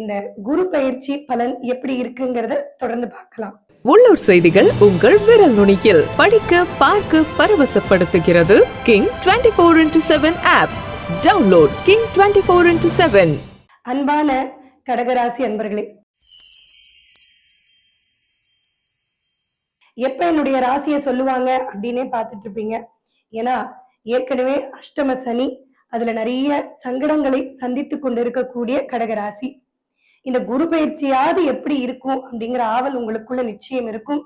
இந்த குரு பயிற்சி பலன் எப்படி இருக்குங்கிறத தொடர்ந்து பார்க்கலாம். உள்ளூர் செய்திகள் உங்கள் விரல் நுனியில். படிக்க பார்க்க பரவசப்படுத்துகிறது King twenty four into seven app. Download King twenty four into seven. அன்பான கடகராசி அன்பர்களே எப்ப என்னுடைய ராசியை சொல்லுவாங்க அப்படின்னே பார்த்துட்டு இருப்பீங்க. ஏன்னா ஏற்கனவே அஷ்டம சனி அதுல நிறைய சங்கடங்களை சந்தித்து கொண்டிருக்கக்கூடிய கடகராசி. இந்த குரு பயிற்சியாவது எப்படி இருக்கும் அப்படிங்கிற ஆவல் உங்களுக்குள்ள நிச்சயம் இருக்கும்.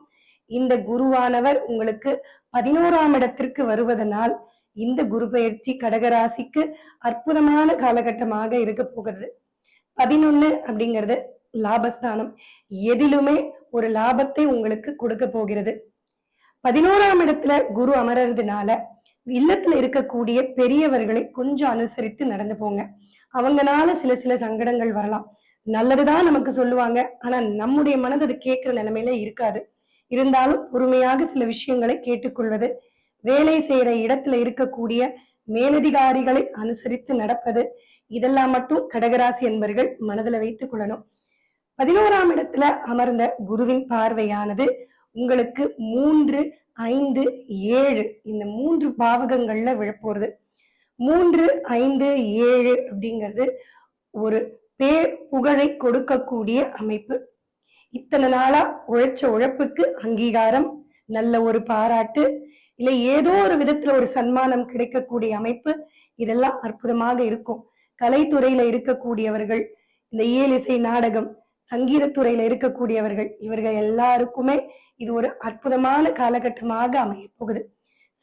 இந்த குருவானவர் உங்களுக்கு பதினோராம் இடத்திற்கு வருவதனால் இந்த குரு பயிற்சி கடகராசிக்கு அற்புதமான காலகட்டமாக இருக்க போகிறது. பதினொன்னு அப்படிங்கிறது லாபஸ்தானம். எதிலுமே ஒரு லாபத்தை உங்களுக்கு கொடுக்க போகிறது. பதினோராம் இடத்துல குரு அமர்றதுனால இல்லத்துல இருக்கக்கூடிய பெரியவர்களை கொஞ்சம் அனுசரித்து நடந்து போங்க. அவங்கனால சில சில சங்கடங்கள் வரலாம். நல்லதுதான் நமக்கு சொல்லுவாங்க. ஆனா நம்முடைய மனது அது கேட்கிற நிலைமையில இருக்காது. இருந்தாலும் பொறுமையாக சில விஷயங்களை கேட்டுக்கொள்வது வேலை செய்யற இடத்துல இருக்கக்கூடிய மேலதிகாரிகளை அனுசரித்து நடப்பது இதெல்லாம் மட்டும் கடகராசி என்பர்கள் மனதுல வைத்துக் கொள்ளணும். பதினோராம் இடத்துல அமர்ந்த குருவின் பார்வையானது உங்களுக்கு மூன்று ஐந்து ஏழு இந்த மூன்று பாவகங்கள்ல விழப்போறது. மூன்று ஐந்து ஏழு அப்படிங்கிறது ஒரு பேர் புகழை கொடுக்கக்கூடிய அமைப்பு. இத்தனை நாளா உழைச்ச உழைப்புக்கு அங்கீகாரம் நல்ல ஒரு பாராட்டு இல்லை ஏதோ ஒரு விதத்துல ஒரு சன்மானம் கிடைக்கக்கூடிய அமைப்பு இதெல்லாம் அற்புதமாக இருக்கும். கலைத்துறையில இருக்கக்கூடியவர்கள் இந்த இயலிசை நாடகம் சங்கீதத்துறையில இருக்கக்கூடியவர்கள் இவர்கள் எல்லாருக்குமே இது ஒரு அற்புதமான காலகட்டமாக அமைய போகுது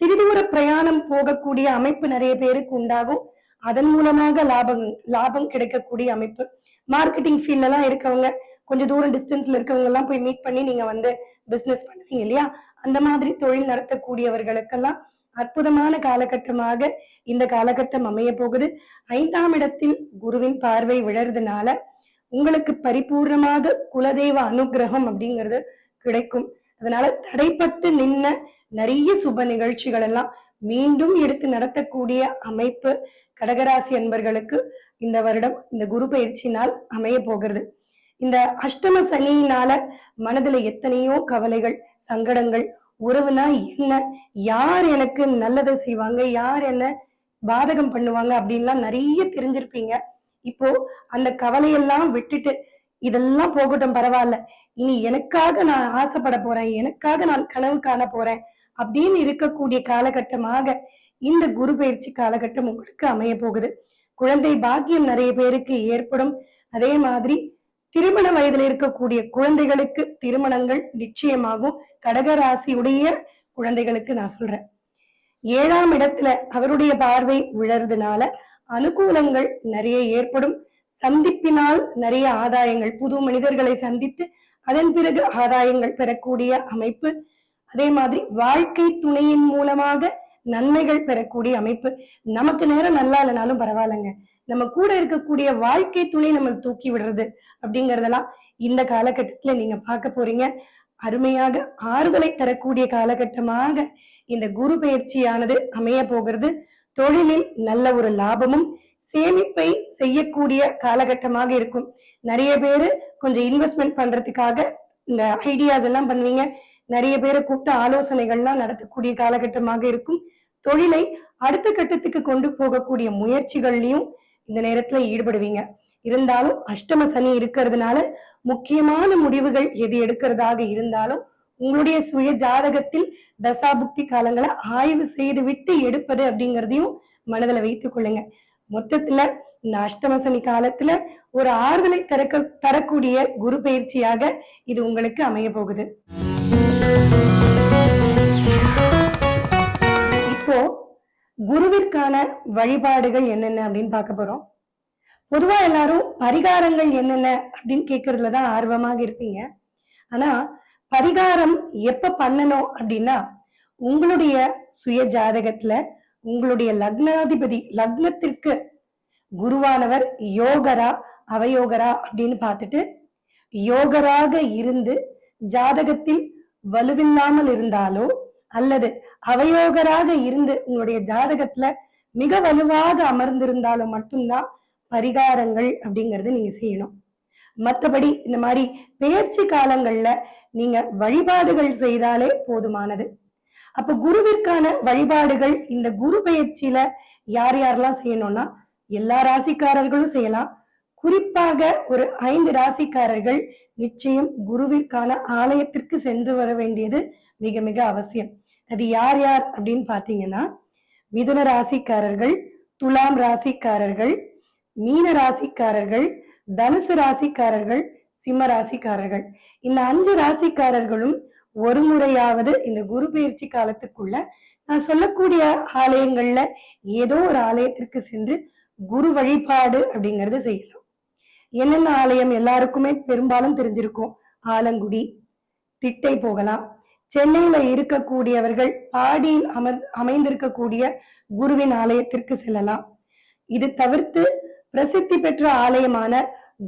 சிறிதூர பிரயாணம் போகக்கூடிய அமைப்பு நிறைய பேருக்கு உண்டாகும். அதன் மூலமாக லாபம் லாபம் கிடைக்கக்கூடிய அமைப்பு. மார்க்கெட்டிங் ஃபீல்ட்ல எல்லாம் இருக்கவங்க கொஞ்சம் தூரம் டிஸ்டன்ஸ்ல இருக்கவங்க எல்லாம் போய் மீட் பண்ணி நீங்க வந்து பிசினஸ் பண்ணுவீங்க இல்லையா? அந்த மாதிரி தொழில் நடத்தக்கூடியவர்களுக்கெல்லாம் அற்புதமான காலகட்டமாக இந்த காலகட்டம் அமைய போகுது. ஐந்தாம் இடத்தில் குருவின் பார்வை விழறதுனால உங்களுக்கு பரிபூர்ணமாக குலதெய்வ அனுகிரகம் அப்படிங்கிறது கிடைக்கும். அதனால தடைப்பட்டு நின்ன நிறைய சுப நிகழ்ச்சிகள் எல்லாம் மீண்டும் எடுத்து நடத்தக்கூடிய அமைப்பு. கடகராசி என்பர்களுக்கு இந்த வருடம் இந்த குரு பயிற்சியினால் அமைய போகிறது. இந்த அஷ்டம சனியினால மனதுல எத்தனையோ கவலைகள் சங்கடங்கள் உறவுனா என்ன யார் எனக்கு நல்லதை செய்வாங்க யார் என்ன பாதகம் பண்ணுவாங்க அப்படின்லாம் நிறைய தெரிஞ்சிருப்பீங்க. இப்போ அந்த கவலையெல்லாம் விட்டுட்டு இதெல்லாம் போகட்டும் பரவாயில்ல. இனி எனக்காக நான் ஆசைப்பட போறேன் எனக்காக நான் கனவு காண போறேன் அப்படின்னு இருக்கக்கூடிய காலகட்டமாக இந்த குரு பயிற்சி காலகட்டம் உங்களுக்கு அமைய போகுது. குழந்தை பாக்கியம் நிறைய பேருக்கு ஏற்படும். அதே மாதிரி திருமண வயதில் இருக்கக்கூடிய குழந்தைகளுக்கு திருமணங்கள் நிச்சயமாகும். கடகராசியுடைய குழந்தைகளுக்கு நான் சொல்றேன். ஏழாம் இடத்துல அவருடைய பார்வை உழறதுனால அனுகூலங்கள் நிறைய ஏற்படும். சந்திப்பினால் நிறைய ஆதாயங்கள் புது மனிதர்களை சந்தித்து அதன் பிறகு ஆதாயங்கள் பெறக்கூடிய அமைப்பு. அதே மாதிரி வாழ்க்கை துணையின் மூலமாக நன்மைகள் பெறக்கூடிய அமைப்பு. நமக்கு நேரம் நல்லா இல்லைனாலும் பரவாயில்லைங்க. நம்ம கூட இருக்கக்கூடிய வாழ்க்கை துணை நம்ம தூக்கி விடுறது அப்படிங்கறதெல்லாம் இந்த காலகட்டத்துல நீங்க பார்க்க போறீங்க. அருமையாக ஆறுதலை தரக்கூடிய காலகட்டமாக இந்த குரு பயிற்சியானது அமைய போகிறது. தொழிலில் நல்ல ஒரு லாபமும் சேமிப்பை செய்யக்கூடிய காலகட்டமாக இருக்கும். நிறைய பேரு கொஞ்சம் இன்வெஸ்ட்மெண்ட் பண்றதுக்காக இந்த ஐடியாஸ் எல்லாம் பண்ணுவீங்க. நிறைய பேரை கூப்பிட்டு ஆலோசனைகள்லாம் நடத்தக்கூடிய காலகட்டமாக இருக்கும். தொழிலை அடுத்த கட்டத்துக்கு கொண்டு போகக்கூடிய முயற்சிகள்லயும் இந்த நேரத்துல ஈடுபடுவீங்க. இருந்தாலும் அஷ்டம சனி இருக்கிறதுனால முக்கியமான முடிவுகள் எது எடுக்கிறதாக இருந்தாலும் உங்களுடைய சுய ஜாதகத்தில் தசாபுக்தி காலங்களை ஆய்வு செய்து விட்டு எடுப்பது அப்படிங்கறதையும் மனதுல வைத்துக் கொள்ளுங்க. மொத்தத்துல இந்த அஷ்டம சனி காலத்துல ஒரு ஆறுதலை தரக்க தரக்கூடிய குரு பயிற்சியாக இது உங்களுக்கு அமைய போகுது. இப்போ குருவிற்கான வழிபாடுகள் என்னென்ன அப்படின்னு பார்க்க போறோம். பொதுவா எல்லாரும் பரிகாரங்கள் என்னென்ன அப்படின்னு கேட்கறதுல தான் ஆர்வமாக இருப்பீங்க. ஆனா பரிகாரம் எப்ப பண்ணணும் அப்படின்னா உங்களுடைய சுய ஜாதகத்துல உங்களுடைய லக்னாதிபதி லக்னத்திற்கு குருவானவர் யோகரா அவயோகரா அப்படின்னு பார்த்துட்டு யோகராக இருந்து ஜாதகத்தில் வலுவில்லாமல் இருந்தாலோ அல்லது அவயோகராக இருந்து உங்களுடைய ஜாதகத்துல மிக வலுவாக அமர்ந்திருந்தாலும் மட்டும்தான் பரிகாரங்கள் அப்படிங்கறது நீங்க செய்யணும். மத்தபடி இந்த மாதிரி பெயர்ச்சி காலங்கள்ல நீங்க வழிபாடுகள் செய்தாலே போதுமானது. அப்ப குருவிற்கான வழிபாடுகள் இந்த குரு பெயர்ச்சியில யார் யாரெல்லாம் செய்யணும்னா எல்லா ராசிக்காரர்களும் செய்யலாம். குறிப்பாக ஒரு ஐந்து ராசிக்காரர்கள் நிச்சயம் குருவிற்கான ஆலயத்திற்கு சென்று வர வேண்டியது மிக மிக அவசியம். அது யார் யார் அப்படின்னு பாத்தீங்கன்னா மிதுன ராசிக்காரர்கள் துலாம் ராசிக்காரர்கள் மீன ராசிக்காரர்கள் தனுசு ராசிக்காரர்கள் சிம்ம ராசிக்காரர்கள். இந்த அஞ்சு ராசிக்காரர்களும் ஒரு முறையாவது இந்த குரு பயிற்சி காலத்துக்குள்ள நான் சொல்லக்கூடிய ஆலயங்கள்ல ஏதோ ஒரு ஆலயத்திற்கு சென்று குரு வழிபாடு அப்படிங்கறது செய்யலாம். என்னென்ன ஆலயம் எல்லாருக்குமே பெரும்பாலும் தெரிஞ்சிருக்கும். ஆலங்குடி திட்டை போகலாம். சென்னையில இருக்கக்கூடியவர்கள் பாடியில் அமர் அமைந்திருக்கக்கூடிய குருவின் ஆலயத்திற்கு செல்லலாம். இது தவிர்த்து பிரசித்தி பெற்ற ஆலயமான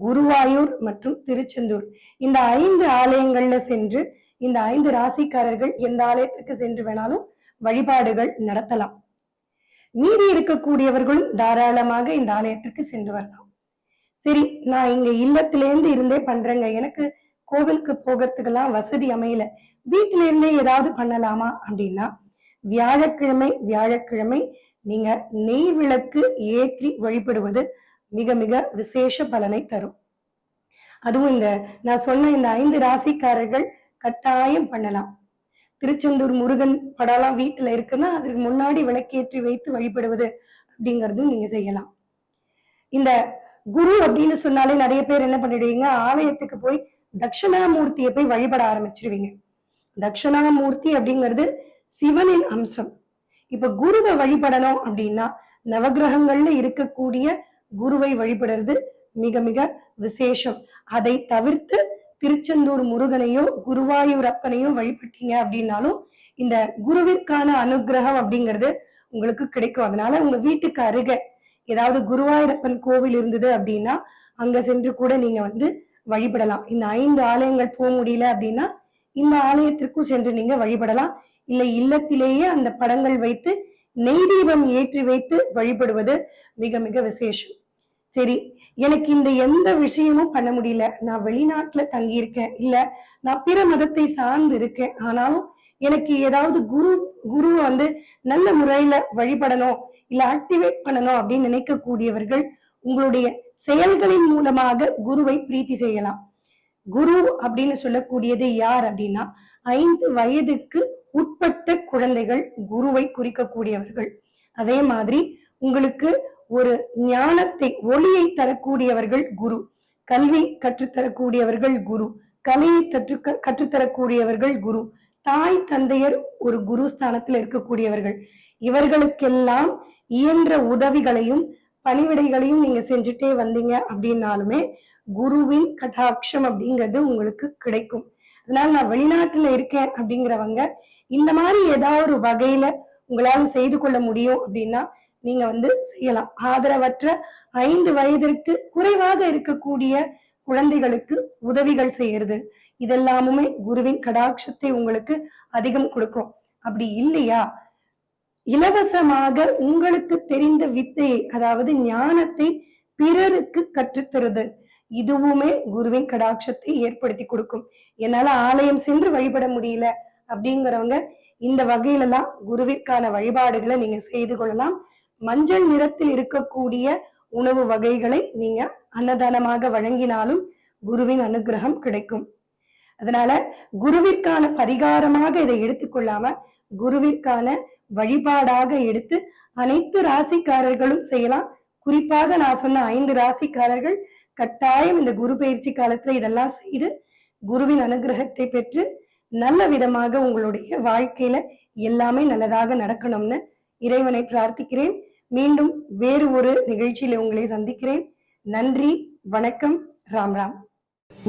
குருவாயூர் மற்றும் திருச்செந்தூர். இந்த ஐந்து ஆலயங்கள்ல சென்று இந்த ஐந்து ராசிக்காரர்கள் எந்த ஆலயத்திற்கு சென்று வேணாலும் வழிபாடுகள் நடத்தலாம். மீதி இருக்கக்கூடியவர்களும் தாராளமாக இந்த ஆலயத்திற்கு சென்று வரலாம். சரி நான் இங்க இல்லத்திலேருந்து இருந்தே பண்றேங்க. எனக்கு கோவிலுக்கு போகிறதுக்கெல்லாம் வசதி அமையல. வீட்டில இருந்தே ஏதாவது பண்ணலாமா அப்படின்னா வியாழக்கிழமை வியாழக்கிழமை நீங்க நெய் விளக்கு ஏற்றி வழிபடுவது மிக மிக விசேஷ பலனை தரும். அதுவும் இந்த நான் சொன்ன இந்த ஐந்து ராசிக்காரர்கள் கட்டாயம் பண்ணலாம். திருச்செந்தூர் முருகன் படம்லாம் வீட்டுல இருக்குன்னா அதுக்கு முன்னாடி விளக்கேற்றி வைத்து வழிபடுவது அப்படிங்கறதும் நீங்க செய்யலாம். இந்த குரு அப்படின்னு சொன்னாலே நிறைய பேர் என்ன பண்ணிடுவீங்க ஆலயத்துக்கு போய் தட்சிணாமூர்த்தியை போய் வழிபட ஆரம்பிச்சிருவீங்க. தட்சிணாமூர்த்தி அப்படிங்கிறது சிவனின் அம்சம். இப்ப குருவை வழிபடணும் அப்படின்னா நவகிரகங்கள்ல இருக்கக்கூடிய குருவை வழிபடுறது மிக மிக விசேஷம். அதை தவிர்த்து திருச்செந்தூர் முருகனையோ குருவாயூர் அப்பனையோ வழிபட்டீங்க அப்படின்னாலும் இந்த குருவிற்கான அனுகிரகம் அப்படிங்கிறது உங்களுக்கு கிடைக்கும். அதனால உங்க வீட்டுக்கு அருகே ஏதாவது குருவாயூரப்பன் கோவில் இருந்தது அப்படின்னா அங்க சென்று கூட நீங்க வந்து வழிபடலாம். இந்த ஐந்து ஆலயங்கள் போக முடியல அப்படின்னா இந்த ஆலயத்திற்கும் சென்று நீங்க வழிபடலாம். இல்லை இல்லத்திலேயே அந்த படங்கள் வைத்து நெய் தீபம் ஏற்றி வைத்து வழிபடுவது மிக மிக விசேஷம். சரி எனக்கு இந்த எந்த விஷயமும் பண்ண முடியல. நான் வெளிநாட்டுல தங்கி இருக்கேன் இல்ல நான் பிற மதத்தை சார்ந்து இருக்கேன். ஆனாலும் எனக்கு ஏதாவது குரு குரு வந்து நல்ல முறையில வழிபடணும் இல்ல ஆக்டிவேட் பண்ணணும் அப்படின்னு நினைக்கக்கூடியவர்கள் உங்களுடைய செயல்களின் மூலமாக குருவை பிரீத்தி செய்யலாம். குரு அப்படின்னு சொல்லக்கூடியது யார் அப்படின்னா ஐந்து வயதுக்கு உட்பட்ட குழந்தைகள் குருவை குறிக்கக்கூடியவர்கள். அதே மாதிரி உங்களுக்கு ஒரு ஞானத்தை ஒளியை தரக்கூடியவர்கள் குரு. கல்வி கற்றுத்தரக்கூடியவர்கள் குரு. கலையை கற்று கற்றுத்தரக்கூடியவர்கள் குரு. தாய் தந்தையர் ஒரு குரு ஸ்தானத்தில் இருக்கக்கூடியவர்கள். இவர்களுக்கெல்லாம் இயன்ற உதவிகளையும் பணிவிடைகளையும் நீங்க செஞ்சுட்டே வந்தீங்க அப்படின்னாலுமே குருவின் கட்டாட்சம் அப்படிங்கிறது உங்களுக்கு கிடைக்கும். அதனால நான் வெளிநாட்டுல இருக்கேன் அப்படிங்கிறவங்க இந்த மாதிரி ஏதாவது ஒரு வகையில உங்களால செய்து கொள்ள முடியும் அப்படின்னா நீங்க வந்து செய்யலாம். ஆதரவற்ற ஐந்து வயதிற்கு குறைவாக இருக்கக்கூடிய குழந்தைகளுக்கு உதவிகள் செய்யறது. இதெல்லாமுமே குருவின் கடாட்சத்தை உங்களுக்கு அதிகம் கொடுக்கும். அப்படி இல்லையா? இலவசமாக உங்களுக்கு தெரிந்த வித்தையை அதாவது ஞானத்தை பிறருக்கு கற்றுத்தருது. இதுவுமே குருவின் கடாட்சத்தை ஏற்படுத்தி கொடுக்கும். என்னால ஆலயம் சென்று வழிபட முடியல அப்படிங்கிறவங்க இந்த வகையில எல்லாம் குருவிற்கான வழிபாடுகளை நீங்க செய்து கொள்ளலாம். மஞ்சள் நிறத்தில் இருக்கக்கூடிய உணவு வகைகளை நீங்க அன்னதானமாக வழங்கினாலும் குருவின் அனுகிரகம் கிடைக்கும். அதனால குருவிற்கான பரிகாரமாக இதை எடுத்துக்கொள்ளாம குருவிற்கான வழிபாடாக எடுத்து அனைத்து ராசிக்காரர்களும் செய்யலாம். குறிப்பாக நான் சொன்ன ஐந்து ராசிக்காரர்கள் கட்டாயம் இந்த குரு பயிற்சி காலத்துல இதெல்லாம் செய்து குருவின் அனுகிரகத்தை பெற்று நல்ல விதமாக உங்களுடைய வாழ்க்கையில எல்லாமே நல்லதாக நடக்கணும்னு இறைவனை பிரார்த்திக்கிறேன். மீண்டும் வேறு ஒரு நிகழ்ச்சியில உங்களை சந்திக்கிறேன். நன்றி வணக்கம் ராம் ராம்.